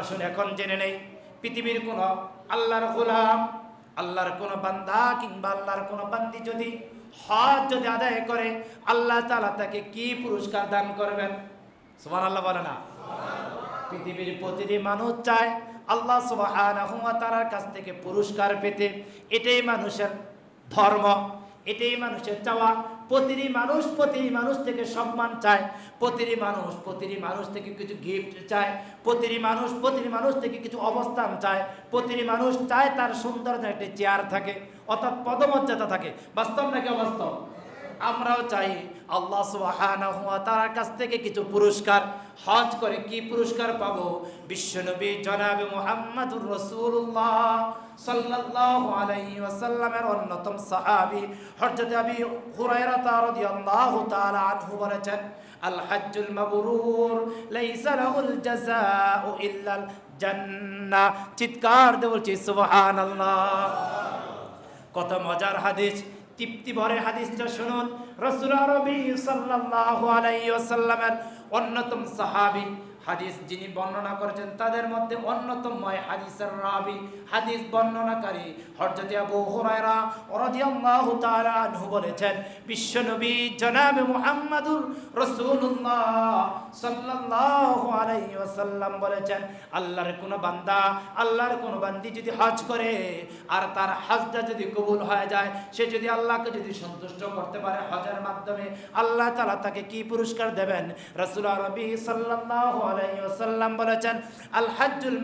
আসুন এখন জেনে নেই, পৃথিবীর কোন আল্লাহর গোলাম, আল্লাহর কোন বান্দা কিংবা আল্লাহর কোন বান্দি যদি হজ যদি আদায় করে, আল্লাহ তাআলা তাকে কি পুরস্কার দান করবেন? সুবহানাল্লাহ বলে না। পৃথিবীর প্রতিটি মানুষ চায় আল্লাহ তাআলার কাছ থেকে পুরস্কার পেতে। এটাই মানুষের ধর্ম, এটাই মানুষের চাওয়া। প্রতিটি মানুষ প্রতিটি মানুষ থেকে সম্মান চায়। প্রতিটি মানুষ প্রতিটি মানুষ থেকে কিছু গিফট চায়। প্রতিটি মানুষ প্রতিটি মানুষ থেকে কিছু অবস্থান চায়। প্রতিটি মানুষ চায় তার সুন্দর একটি চেয়ার থাকে, অর্থাৎ পদমর্যাদা থাকে। বাস্তব নাকি অবাস্তব? আমরাও চাই আল্লাহ সুবহানাহু ওয়া তাআলার কাছ থেকে কিছু পুরস্কার। হজ করে কি পুরস্কার পাবো? বিশ্বনবী জনাবে মুহাম্মাদুর রাসূলুল্লাহ সাল্লাল্লাহু আলাইহি ওয়াসাল্লামের অন্যতম সাহাবী হযরত আবী হুরায়রা রাদিয়াল্লাহু তাআলা আনহু বলেছেন আল হাজ্জুল মাবরুর, লাইসা লাহুল জাযাউ ইল্লাল জান্নাহ চিৎকার দিয়ে বলছি, সুবহানাল্লাহ। কত মজার হাদিস। তৃপ্তি ভরে হাদিসটা শুনুন। রসুল আরবি সাল্লাহ আলাইসাল্লামের অন্যতম সাহাবী। হাদিস যিনি বর্ণনা করেছেন, তাদের মধ্যে অন্যতম ময় হাদিসের রাবি। হাদিস বর্ণনাকারী হযরত আবু হুরায়রা রাদিয়াল্লাহু তাআলা আনহু বলেছেন বিশ্বনবী জনাবে মুহাম্মাদুর রাসূলুল্লাহ সাল্লাল্লাহু আলাইহি ওয়াসাল্লাম বলেছেন, আল্লাহর কোন বান্দা, আল্লাহর কোন বান্দি যদি হজ করে আর তার হজটা যদি কবুল হয়ে যায়, সে যদি আল্লাহকে যদি সন্তুষ্ট করতে পারে হজের মাধ্যমে, আল্লাহ তাআলা তাকে কি পুরস্কার দেবেন? রাসূল আরবি সাল্লাল্লাহু আলাইহি ওয়াসাল্লাম বলেছেন, আল হজ্জুল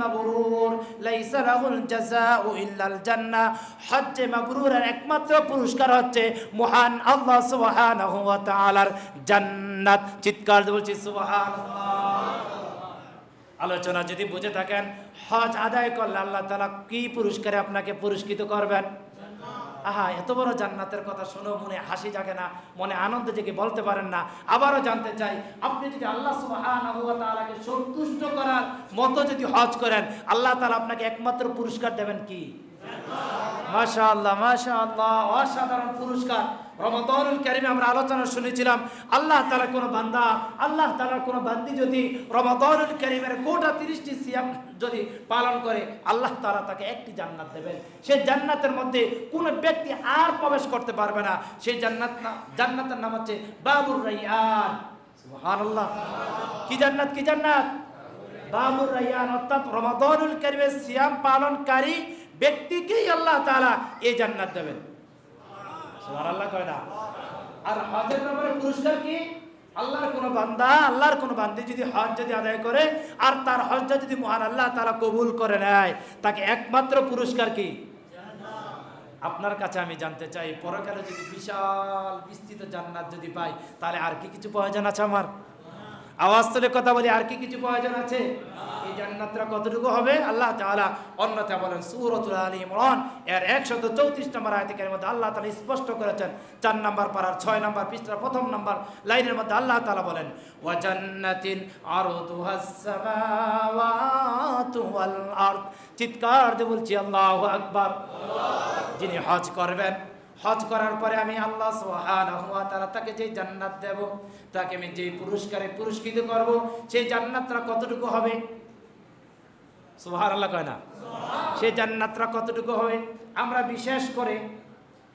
লাইসা লাহুল জাযাউ ইল্লাল জান্নাহ। হজ্জে একমাত্র পুরস্কার হচ্ছে মহান আল্লাহ সুবহানাহু ওয়া তাআলার জান্নাত। চিৎকার বলছি, সুবহানাল্লাহ! আলোচনা যদি বুঝে থাকেন হজ আদায় করলে আল্লাহ তাআলা কি পুরস্কারে আপনাকে পুরস্কৃত করবেন? আহা, এত বড় জান্নাতের কথা শুনেও মনে হাসি জাগে না, মনে আনন্দ জেগে বলতে পারেন না। আবারও জানতে চাই, আপনি যদি আল্লাহ সুবাহকে সন্তুষ্ট করার মতো যদি হজ করেন, আল্লাহ তালা আপনাকে একমাত্র পুরস্কার দেবেন কি? মাশাআল্লাহ মাশাআল্লাহ, অসাধারণ পুরস্কার। রমাদানুল কারিমে আমরা আলোচনা শুনেছিলাম, আল্লাহ তাআলা কোন বান্দা, আল্লাহ তাআলার কোন বান্দি যদি রমাদানুল কারিমের গোটা 30টি সিয়াম যদি পালন করে, আল্লাহ তাআলা তাকে একটি জান্নাত দেবেন। সেই জান্নাতের মধ্যে কোন ব্যক্তি আর প্রবেশ করতে পারবে না। সেই জান্নাত জান্নাতের নাম হচ্ছে বাবুর রাইয়ান। সুবহানাল্লাহ। কি জান্নাত কি জান্নাত? বাবুর রাইয়ান অর্থাৎ রমাদানুল কারিমের সিয়াম পালনকারী ব্যক্তিকেই আল্লাহ তাআলা এই জান্নাত দেবেন। সুবহানাল্লাহ কয় না? আর হজের ব্যাপারে পুরস্কার কি? আল্লাহর কোন বান্দা, আল্লাহর কোন বান্দি যদি হজ যদি আদায় করে, আর তার হজটা যদি মহান আল্লাহ তাআলা কবুল করে নেয়, তাকে একমাত্র পুরস্কার কি? আপনার কাছে আমি জানতে চাই, পরকালে যদি বিশাল বিস্তৃত জান্নাত যদি পাই, তাহলে আর কি কিছু প্রয়োজন আছে আমার? আওয়াজ কথা বলি, আর কি কিছু প্রয়োজন আছে? এই জান্নাতটা কতটুকু হবে? আল্লাহ তাআলা অন্যথা বলেন, সূরাতুল আলী ইমরান, এর 134 নম্বর আয়াতের মধ্যে আল্লাহ তাআলা স্পষ্ট করেছেন, চার নম্বর পারার ছয় নম্বর পৃষ্ঠার প্রথম নম্বর লাইনের মধ্যে আল্লাহ তাআলা বলেন, ওয়া জান্নাতিন আরদুহাস সামাওয়াতু ওয়াল আরদ। চিৎকার দিয়ে বলছি, আল্লাহু আকবার। যিনি হজ করবেন হজ করার পরে আমি আল্লাহ ওয়া তাআলা তাকে যে জান্নাত দেব তাকে আমি যে পুরস্কারে পুরস্কৃত করব সেই জান্নাতটা কতটুকু হবে? সুবহানাল্লাহ কয় না। সেই জান্নাতটা কতটুকু হবে? আমরা বিশেষ করে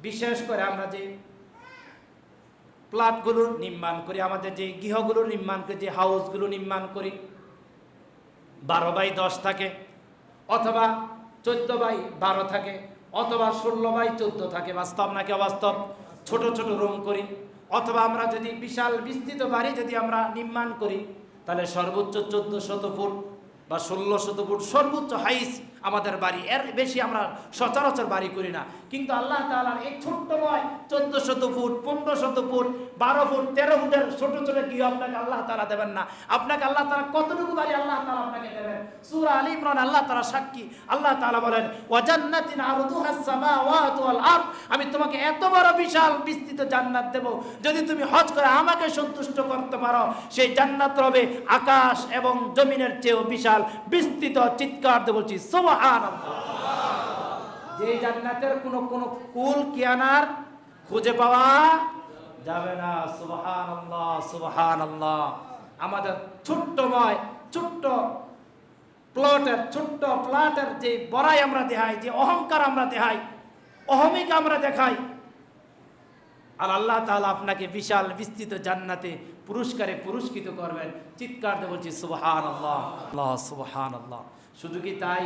বিশেষ করে আমরা যে প্লাটগুলো নির্মাণ করি আমাদের যে গৃহগুলো নির্মাণ করি যে হাউসগুলো নির্মাণ করি বারো বাই দশ থাকে অথবা চোদ্দ বাই বারো থাকে অথবা ষোলো বাই চোদ্দ থাকে বাস্তব নাকি অবাস্তব? ছোট ছোট রুম করি। অথবা আমরা যদি বিশাল বিস্তৃত বাড়ি যদি আমরা নির্মাণ করি, তাহলে সর্বোচ্চ চোদ্দ শত ফুট বা ষোলো শত ফুট সর্বোচ্চ হাইস আমাদের বাড়ি। এর বেশি আমরা সচরাচর বাড়ি করি না। কিন্তু আল্লাহ তালার এই ছোট্ট বয় চোদ্দ শত ফুট, পনেরো শত ফুট বারো ফুট, তেরো ফুটের ছোট ছোট কি আপনাকে আল্লাহ তারা দেবেন না। আপনাকে আল্লাহ তারা কতটুকু বাড়ি আল্লাহ তাআলা আপনাকে দেবেন? সূরা আলী ইমরান, আল্লাহ তারা সাক্ষী। আল্লাহ তাআলা বলেন, ওয়া জান্নাতিন আরদুহাস সামাওয়াতু ওয়াল আরদ। আমি তোমাকে এত বড় বিশাল বিস্তৃত জান্নাত দেব, যদি তুমি হজ করে আমাকে সন্তুষ্ট করতে পারো। সেই জান্নাত হবে আকাশ এবং জমিনের চেয়েও বিশাল বিস্তৃত চিৎকার দিয়ে বলছি, সুবহানাল্লাহ। যে জান্নাতের কোনো কোনো কুল, কিয়ানার খুঁজে পাওয়া যাবে না, সুবহানাল্লাহ সুবহানাল্লাহ। আমাদের ছোট্টময় ছোট্ট প্লটের, ছোট্ট প্লাটের যে বড়াই আমরা দেখাই, যে অহংকার আমরা দেখাই, অহমিক আমরা দেখাই, আর আল্লাহ তাআলা আপনাকে বিশাল বিস্তৃত জান্নাতে পুরস্কারে পুরস্কৃত করবেন। চিৎকার দিয়ে বলছি সুবহান আল্লাহ আল্লাহ সুবহান আল্লাহ শুধু কি তাই?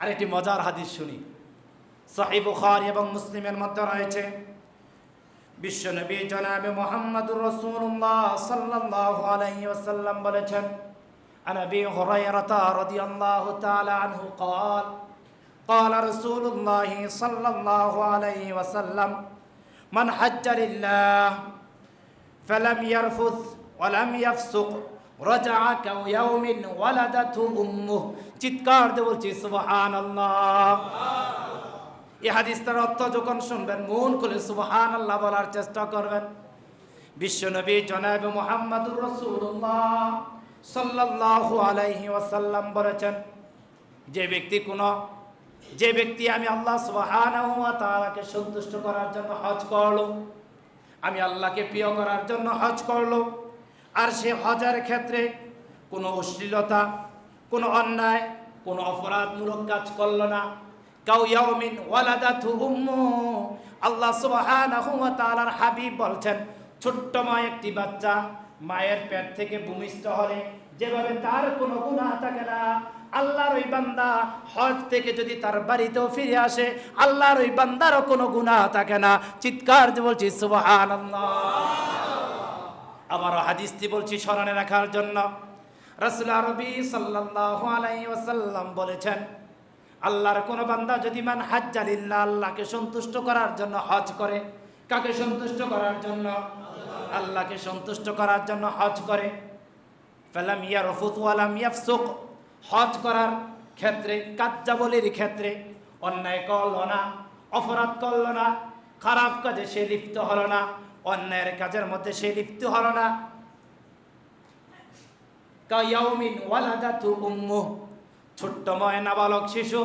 আর একটি মজার হাদিস শুনি। সহি বুখারী এবং মুসলিমের মধ্যে রয়েছে। বিশ্বনবী জনাবে মোহাম্মদুর রাসূলুল্লাহ সাল্লাল্লাহু আলাইহি ওয়াসাল্লাম বলেছেন عن ابي هريره رضي الله تعالى عنه قال قال رسول الله صلى الله عليه وسلم من حج لله فلم يرفث ولم يفسق رجع كيوم ولدته امه চিৎকার দিয়ে বলছি সুবহানাল্লাহ এই হাদিসটার অর্থ যখন শুনবেন, মন খুলে সুবহান আল্লাহ বলার চেষ্টা করবেন। বিশ্বনবী জনাব মোহাম্মদুর রসুল্লাহ সাল্লাল্লাহু আলাইহি ওয়াসাল্লাম বলেছেন, যে ব্যক্তি কোন, যে ব্যক্তি আমি আল্লাহ সুবহানাহু ওয়া তাআলাকে সন্তুষ্ট করার জন্য হজ করল, আমি আল্লাহকে প্রিয় করার জন্য হজ করল, আর সে হজের ক্ষেত্রে কোনো অশ্লীলতা, কোনো অন্যায়, কোনো অপরাধমূলক কাজ করল না কাউ ইয়াউমিন ওয়ালাদাতু উম্মু। আল্লাহ সুবহানাহু ওয়া তাআলার হাবিব বলছেন, ছোট্ট মা একটি বাচ্চা মায়ের পেট থেকে ভূমিষ্ঠ হলে যেভাবে তার কোনো গুনাহ থাকে না, আল্লাহর ওই বান্দা হজ থেকে যদি তার বাড়িতেও ফিরে আসে, আল্লাহর ওই বান্দারও কোনো গুনাহ থাকে না। চিৎকার দিয়ে বলছি, সুবহানাল্লাহ। আবারও হাদিসটি বলছি, স্মরণে রাখার জন্য। রাসূল আরবি সাল্লাল্লাহু আলাইহি ওয়াসাল্লাম বলেছেন আল্লাহর কোন বান্দা যদি মান হাজ্জালিল্লাহ আল্লাহকে সন্তুষ্ট করার জন্য হজ করে, কাকে সন্তুষ্ট করার জন্য? আল্লাহকে সন্তুষ্ট করার জন্য হজ করে। ফালাম ইয়ারফুত ওয়ালাম ইয়াফসুক। হজ করার ক্ষেত্রে, কার্যাবলীর ক্ষেত্রে অন্যায় করল না, অপরাধ করল না, খারাপ কাজে সে লিপ্ত হলো না, অন্যায়ের কাজের মধ্যে সে লিপ্ত হলো না। কায়াউমিন ওয়ালাদাতু উম্মুহ। ছোট্ট ময় নাবালক শিশু,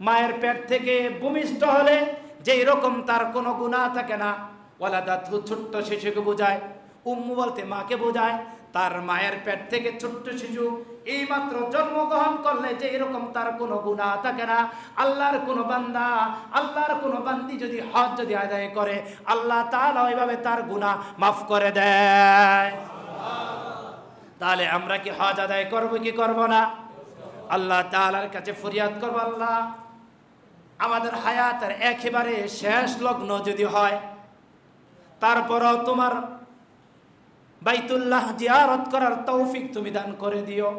মায়ের পেট থেকে ভূমিষ্ঠ হলে যেই রকম তার কোনো গুণা থাকে না। ওয়ালাদাতু ছোট্ট শিশুকে বোঝায়, উম্মু বলতে মাকে বোঝায়, তার মায়ের পেট থেকে ছোট্ট শিশু এইমাত্র জন্মগ্রহণ করলে যে এরকম তার কোনো গুণা থাকে না। আল্লাহর কোনো বান্দা, আল্লাহর কোনো বান্দি যদি হজ যদি আদায় করে, আল্লাহ তাআলা ওইভাবে তার গুণা মাফ করে দেয়। তাহলে আমরা কি হজ আদায় করব কি করব না? আল্লাহ তালার কাছে ফরিয়াদ করব, আল্লাহ। আমাদের হায়াতের একেবারে শেষ লগ্ন যদি হয়, তারপরও তোমার বাইতুল্লাহ জিয়ারত করার তৌফিক তুমি দান করে দিও।